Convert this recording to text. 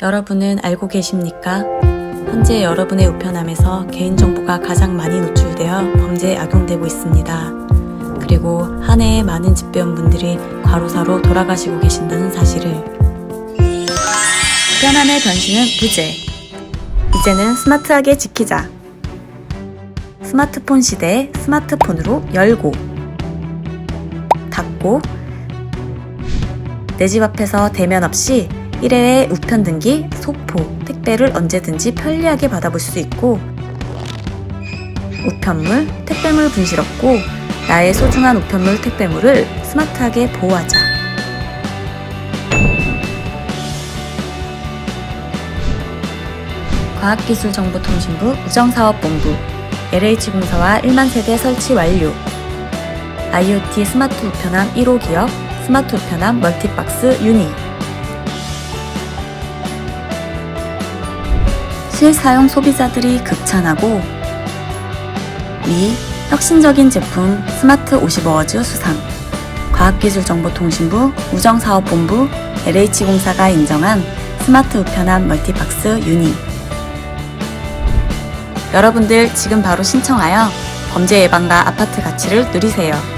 여러분은 알고 계십니까? 현재 여러분의 우편함에서 개인정보가 가장 많이 노출되어 범죄에 악용되고 있습니다. 그리고 한 해에 많은 집배원분들이 과로사로 돌아가시고 계신다는 사실을. 우편함의 변신은 부재. 이제는 스마트하게 지키자. 스마트폰 시대에 스마트폰으로 열고, 닫고, 내 집 앞에서 대면 없이 일회의 우편 등기, 소포, 택배를 언제든지 편리하게 받아볼 수 있고 우편물, 택배물 분실 없고 나의 소중한 우편물, 택배물을 스마트하게 보호하자. 과학기술정보통신부 우정사업본부 LH공사와 1만 세대 설치 완료 IoT 스마트 우편함 1호 기업 스마트 우편함 멀티박스 유니 실사용 소비자들이 극찬하고 미 혁신적인 제품 스마트 50어워즈 수상 과학기술정보통신부 우정사업본부 LH공사가 인정한 스마트 우편함 멀티박스 유니 여러분들 지금 바로 신청하여 범죄 예방과 아파트 가치를 누리세요.